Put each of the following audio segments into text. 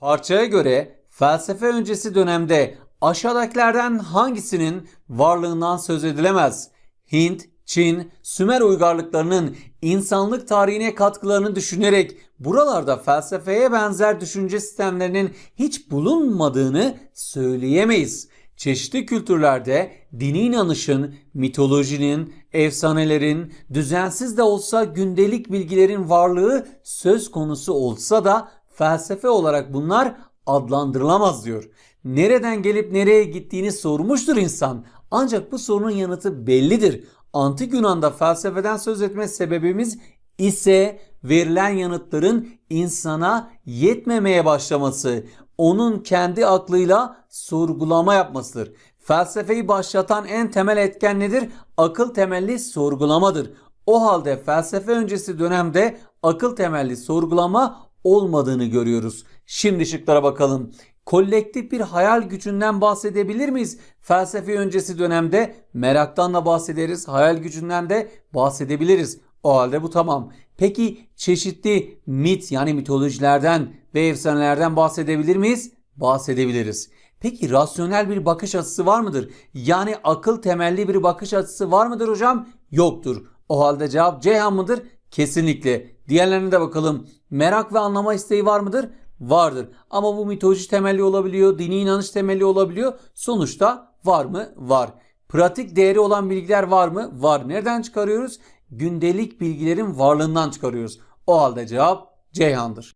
Parçaya göre felsefe öncesi dönemde aşağıdakilerden hangisinin varlığından söz edilemez? Hint, Çin, Sümer uygarlıklarının insanlık tarihine katkılarını düşünerek buralarda felsefeye benzer düşünce sistemlerinin hiç bulunmadığını söyleyemeyiz. Çeşitli kültürlerde dini inanışın, mitolojinin, efsanelerin, düzensiz de olsa gündelik bilgilerin varlığı söz konusu olsa da felsefe olarak bunlar adlandırılamaz diyor. Nereden gelip nereye gittiğini sormuştur insan. Ancak bu sorunun yanıtı bellidir. Antik Yunan'da felsefeden söz etme sebebimiz ise verilen yanıtların insana yetmemeye başlaması, onun kendi aklıyla sorgulama yapmasıdır. Felsefeyi başlatan en temel etken nedir? Akıl temelli sorgulamadır. O halde felsefe öncesi dönemde akıl temelli sorgulama olmadığını görüyoruz. Şimdi şıklara bakalım. Kolektif bir hayal gücünden bahsedebilir miyiz? Felsefe öncesi dönemde meraktan da bahsederiz, hayal gücünden de bahsedebiliriz. O halde bu tamam. Peki çeşitli mit yani mitolojilerden ve efsanelerden bahsedebilir miyiz? Bahsedebiliriz. Peki rasyonel bir bakış açısı var mıdır? Yani akıl temelli bir bakış açısı var mıdır hocam? Yoktur. O halde cevap Ceyhan mıdır? Kesinlikle. Diğerlerine de bakalım. Merak ve anlama isteği var mıdır? Vardır. Ama bu mitoloji temelli olabiliyor, dini inanış temelli olabiliyor. Sonuçta var mı? Var. Pratik değeri olan bilgiler var mı? Var. Nereden çıkarıyoruz? Gündelik bilgilerin varlığından çıkarıyoruz. O halde cevap Ceyhan'dır.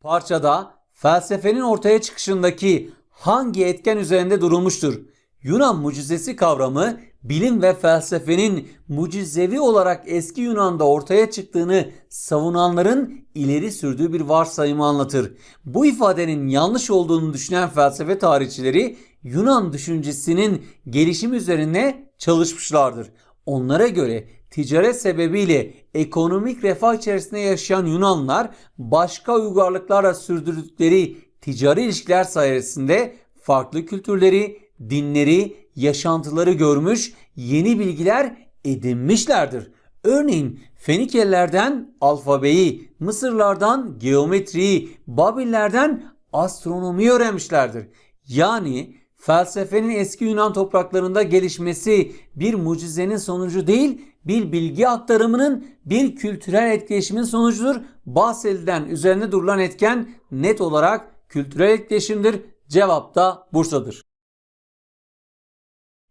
Parçada felsefenin ortaya çıkışındaki hangi etken üzerinde durulmuştur? Yunan mucizesi kavramı bilim ve felsefenin mucizevi olarak eski Yunan'da ortaya çıktığını savunanların ileri sürdüğü bir varsayımı anlatır. Bu ifadenin yanlış olduğunu düşünen felsefe tarihçileri Yunan düşüncesinin gelişim üzerine çalışmışlardır. Onlara göre ticaret sebebiyle ekonomik refah içerisinde yaşayan Yunanlar başka uygarlıklarla sürdürdükleri ticari ilişkiler sayesinde farklı kültürleri, dinleri, yaşantıları görmüş, yeni bilgiler edinmişlerdir. Örneğin Fenikelilerden alfabeyi, Mısırlardan geometriyi, Babillerden astronomiyi öğrenmişlerdir. Yani felsefenin eski Yunan topraklarında gelişmesi bir mucizenin sonucu değil, bir bilgi aktarımının, bir kültürel etkileşimin sonucudur. Bahsedilen üzerine durulan etken net olarak kültürel etkileşimdir. Cevap da Bursa'dır.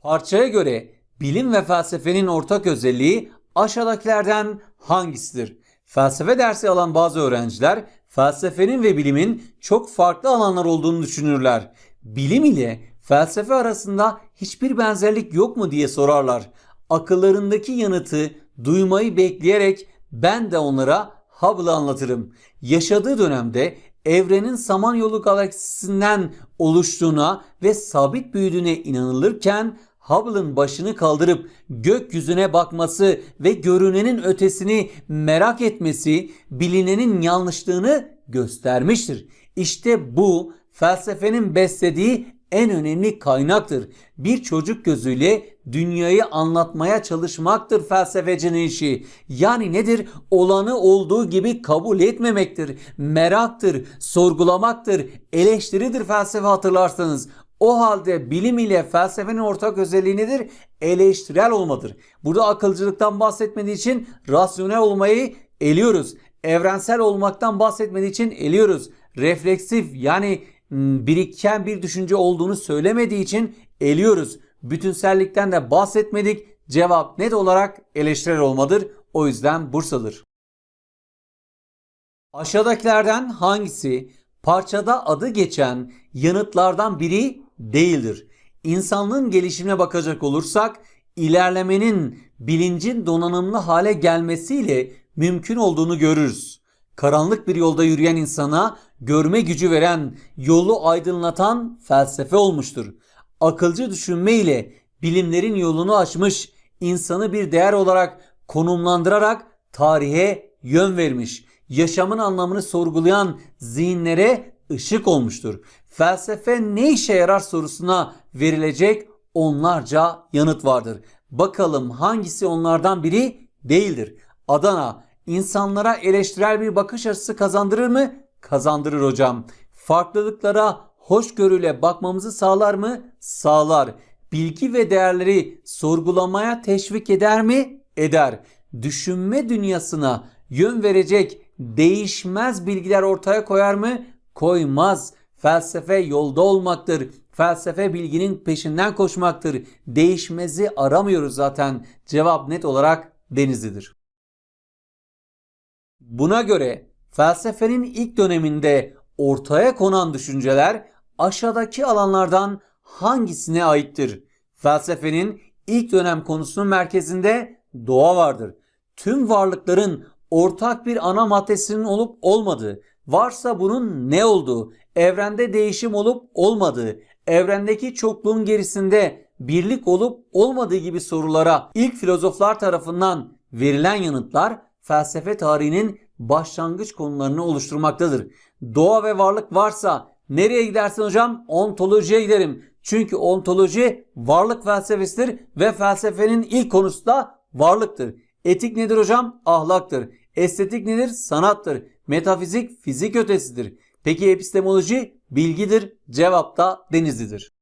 Parçaya göre bilim ve felsefenin ortak özelliği aşağıdakilerden hangisidir? Felsefe dersi alan bazı öğrenciler felsefenin ve bilimin çok farklı alanlar olduğunu düşünürler. Bilim ile felsefe arasında hiçbir benzerlik yok mu diye sorarlar. Akıllarındaki yanıtı duymayı bekleyerek ben de onlara Hubble'ı anlatırım. Yaşadığı dönemde evrenin Samanyolu galaksisinden oluştuğuna ve sabit büyüdüğüne inanılırken Hubble'ın başını kaldırıp gökyüzüne bakması ve görünenin ötesini merak etmesi bilinenin yanlışlığını göstermiştir. İşte bu felsefenin beslediği en önemli kaynaktır. Bir çocuk gözüyle dünyayı anlatmaya çalışmaktır felsefecinin işi. Yani nedir? Olanı olduğu gibi kabul etmemektir. Meraktır, sorgulamaktır, eleştiridir felsefe hatırlarsanız. O halde bilim ile felsefenin ortak özelliği nedir? Eleştirel olmadır. Burada akılcılıktan bahsetmediği için rasyonel olmayı eliyoruz. Evrensel olmaktan bahsetmediği için eliyoruz. Refleksif yani m, biriken bir düşünce olduğunu söylemediği için eliyoruz. Bütünsellikten de bahsetmedik. Cevap net olarak eleştirel olmadır. O yüzden Bursa'dır. Aşağıdakilerden hangisi parçada adı geçen yanıtlardan biri değildir? İnsanlığın gelişimine bakacak olursak ilerlemenin bilincin donanımlı hale gelmesiyle mümkün olduğunu görürüz. Karanlık bir yolda yürüyen insana görme gücü veren, yolu aydınlatan felsefe olmuştur. Akılcı düşünme ile bilimlerin yolunu açmış, insanı bir değer olarak konumlandırarak tarihe yön vermiş, yaşamın anlamını sorgulayan zihinlere ışık olmuştur. Felsefe ne işe yarar sorusuna verilecek onlarca yanıt vardır. Bakalım hangisi onlardan biri değildir. Adana insanlara eleştirel bir bakış açısı kazandırır mı? kazandırır hocam. Farklılıklara hoşgörüyle bakmamızı sağlar mı? Sağlar. Bilgi ve değerleri sorgulamaya teşvik eder mi? Eder. Düşünme dünyasına yön verecek değişmez bilgiler ortaya koyar mı? Koymaz. Felsefe yolda olmaktır. Felsefe bilginin peşinden koşmaktır. Değişmezi aramıyoruz zaten. Cevap net olarak Denizli'dir. Buna göre felsefenin ilk döneminde ortaya konan düşünceler aşağıdaki alanlardan hangisine aittir? Felsefenin ilk dönem konusunun merkezinde doğa vardır. Tüm varlıkların ortak bir ana maddesinin olup olmadığı, varsa bunun ne olduğu, evrende değişim olup olmadığı, evrendeki çokluğun gerisinde birlik olup olmadığı gibi sorulara ilk filozoflar tarafından verilen yanıtlar felsefe tarihinin başlangıç konularını oluşturmaktadır. Doğa ve varlık varsa nereye gidersin hocam? Ontolojiye giderim. Çünkü ontoloji varlık felsefesidir ve felsefenin ilk konusu da varlıktır. Etik nedir hocam? Ahlaktır. Estetik nedir? Sanattır. Metafizik fizik ötesidir. Peki epistemoloji bilgidir. Cevap da Denizli'dir.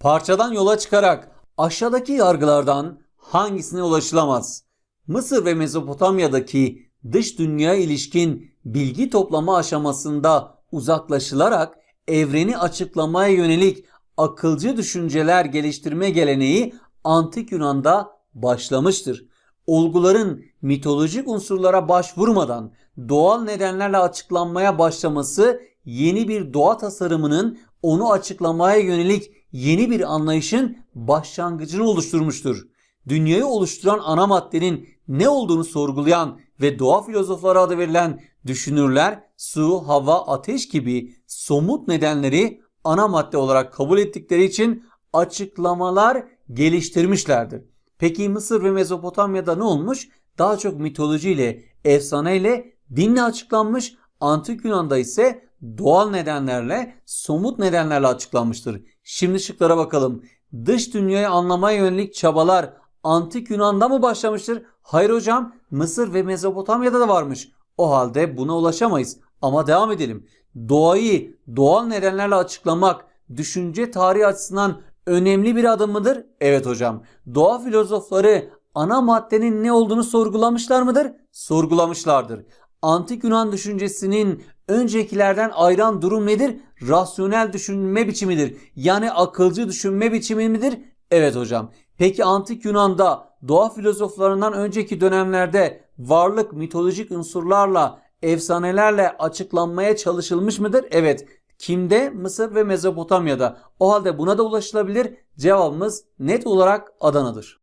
Parçadan yola çıkarak aşağıdaki yargılardan hangisine ulaşılamaz? Mısır ve Mezopotamya'daki dış dünya ilişkin bilgi toplama aşamasında uzaklaşılarak evreni açıklamaya yönelik akılcı düşünceler geliştirme geleneği antik Yunan'da başlamıştır. Olguların mitolojik unsurlara başvurmadan doğal nedenlerle açıklanmaya başlaması yeni bir doğa tasarımının onu açıklamaya yönelik yeni bir anlayışın başlangıcını oluşturmuştur. Dünyayı oluşturan ana maddenin ne olduğunu sorgulayan ve doğa filozofları adı verilen düşünürler su, hava, ateş gibi somut nedenleri ana madde olarak kabul ettikleri için açıklamalar geliştirmişlerdir. Peki Mısır ve Mezopotamya'da ne olmuş? Daha çok mitolojiyle, efsaneyle, dinle açıklanmış. Antik Yunan'da ise doğal nedenlerle, somut nedenlerle açıklanmıştır. Şimdi şıklara bakalım. Dış dünyayı anlamaya yönelik çabalar Antik Yunan'da mı başlamıştır? Hayır hocam, Mısır ve Mezopotamya'da da varmış. O halde buna ulaşamayız. Ama devam edelim. Doğayı doğal nedenlerle açıklamak düşünce tarihi açısından önemli bir adım mıdır? Evet hocam. Doğa filozofları ana maddenin ne olduğunu sorgulamışlar mıdır? Sorgulamışlardır. Antik Yunan düşüncesinin öncekilerden ayıran durum nedir? Rasyonel düşünme biçimidir. Yani akılcı düşünme biçimi midir? Evet hocam. Peki antik Yunan'da doğa filozoflarından önceki dönemlerde varlık mitolojik unsurlarla, efsanelerle açıklanmaya çalışılmış mıdır? Evet. Kimde? Mısır ve Mezopotamya'da. O halde buna da ulaşılabilir. Cevabımız net olarak Adana'dır.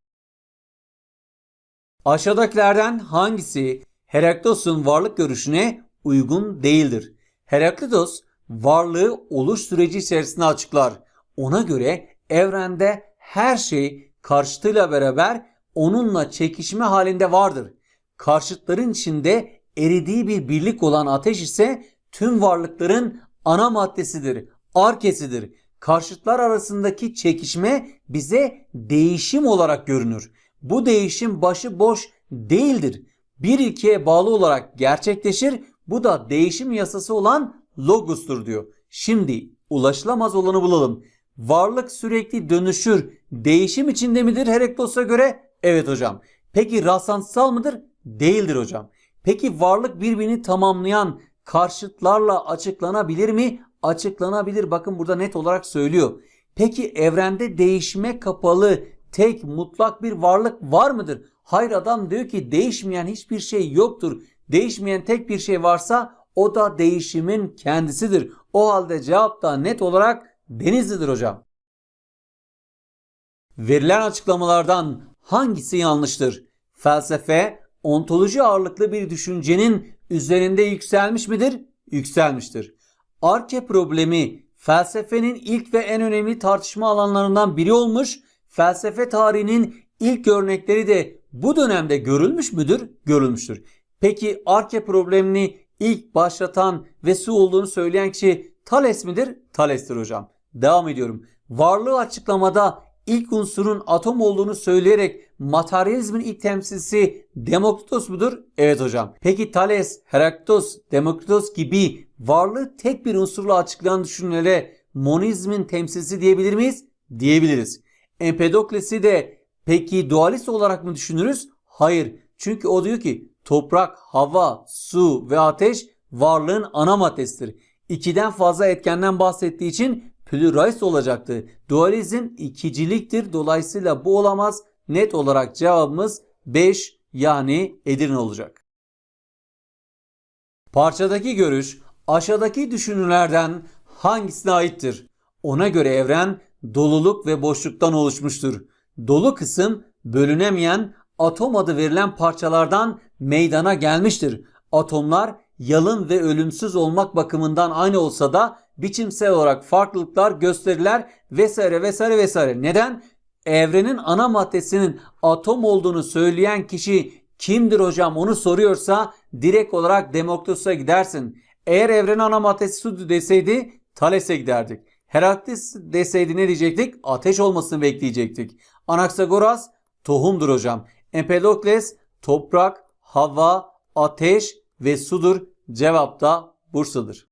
Aşağıdakilerden hangisi Heraklitos'un varlık görüşüne uygun değildir? Heraklitos varlığı oluş süreci içerisinde açıklar. Ona göre evrende her şey karşıtıyla beraber onunla çekişme halinde vardır. Karşıtların içinde eridiği bir birlik olan ateş ise tüm varlıkların ana maddesidir, arkesidir. Karşıtlar arasındaki çekişme bize değişim olarak görünür. Bu değişim başı boş değildir. Bir ilkeye bağlı olarak gerçekleşir. Bu da değişim yasası olan logostur diyor. Şimdi ulaşılamaz olanı bulalım. Varlık sürekli dönüşür. Değişim içinde midir Heraklitos'a göre? Evet hocam. Peki rastlantısal mıdır? Değildir hocam. Peki varlık birbirini tamamlayan karşıtlarla açıklanabilir mi? Açıklanabilir. Bakın burada net olarak söylüyor. Peki evrende değişime kapalı tek mutlak bir varlık var mıdır? Hayır adam diyor ki değişmeyen hiçbir şey yoktur. Değişmeyen tek bir şey varsa o da değişimin kendisidir. O halde cevap da net olarak Denizli'dir hocam. Verilen açıklamalardan hangisi yanlıştır? Felsefe, ontoloji ağırlıklı bir düşüncenin üzerinde yükselmiş midir? Yükselmiştir. Arke problemi felsefenin ilk ve en önemli tartışma alanlarından biri olmuş. Felsefe tarihinin ilk örnekleri de bu dönemde görülmüş müdür? Görülmüştür. Peki Arke problemini ilk başlatan ve su olduğunu söyleyen kişi Thales midir? Thales'tir hocam. Devam ediyorum. Varlığı açıklamada ilk unsurun atom olduğunu söyleyerek materyalizmin ilk temsilcisi Demokritos mudur? Evet hocam. Peki Thales, Heraklitos, Demokritos gibi varlığı tek bir unsurla açıklayan düşünürlere monizmin temsilcisi diyebilir miyiz? Diyebiliriz. Empedokles'i de peki dualist olarak mı düşünürüz? Hayır. Çünkü o diyor ki toprak, hava, su ve ateş varlığın ana maddesidir. İkiden fazla etkenden bahsettiği için pluralist olacaktı. Dualizm ikiciliktir. Dolayısıyla bu olamaz. Net olarak cevabımız 5 yani Edirne olacak. Parçadaki görüş aşağıdaki düşünürlerden hangisine aittir? Ona göre evren doluluk ve boşluktan oluşmuştur. Dolu kısım bölünemeyen atom adı verilen parçalardan meydana gelmiştir. Atomlar yalın ve ölümsüz olmak bakımından aynı olsa da biçimsel olarak farklılıklar gösterirler vesaire vesaire vesaire. Neden? Evrenin ana maddesinin atom olduğunu söyleyen kişi kimdir hocam onu soruyorsa direkt olarak Demokritos'a gidersin. Eğer evrenin ana maddesi su deseydi Thales'e giderdik. Heraklit deseydi ne diyecektik? Ateş olmasını bekleyecektik. Anaksagoras tohumdur hocam. Empedokles toprak, hava, ateş ve sudur. Cevap da Bursa'dır.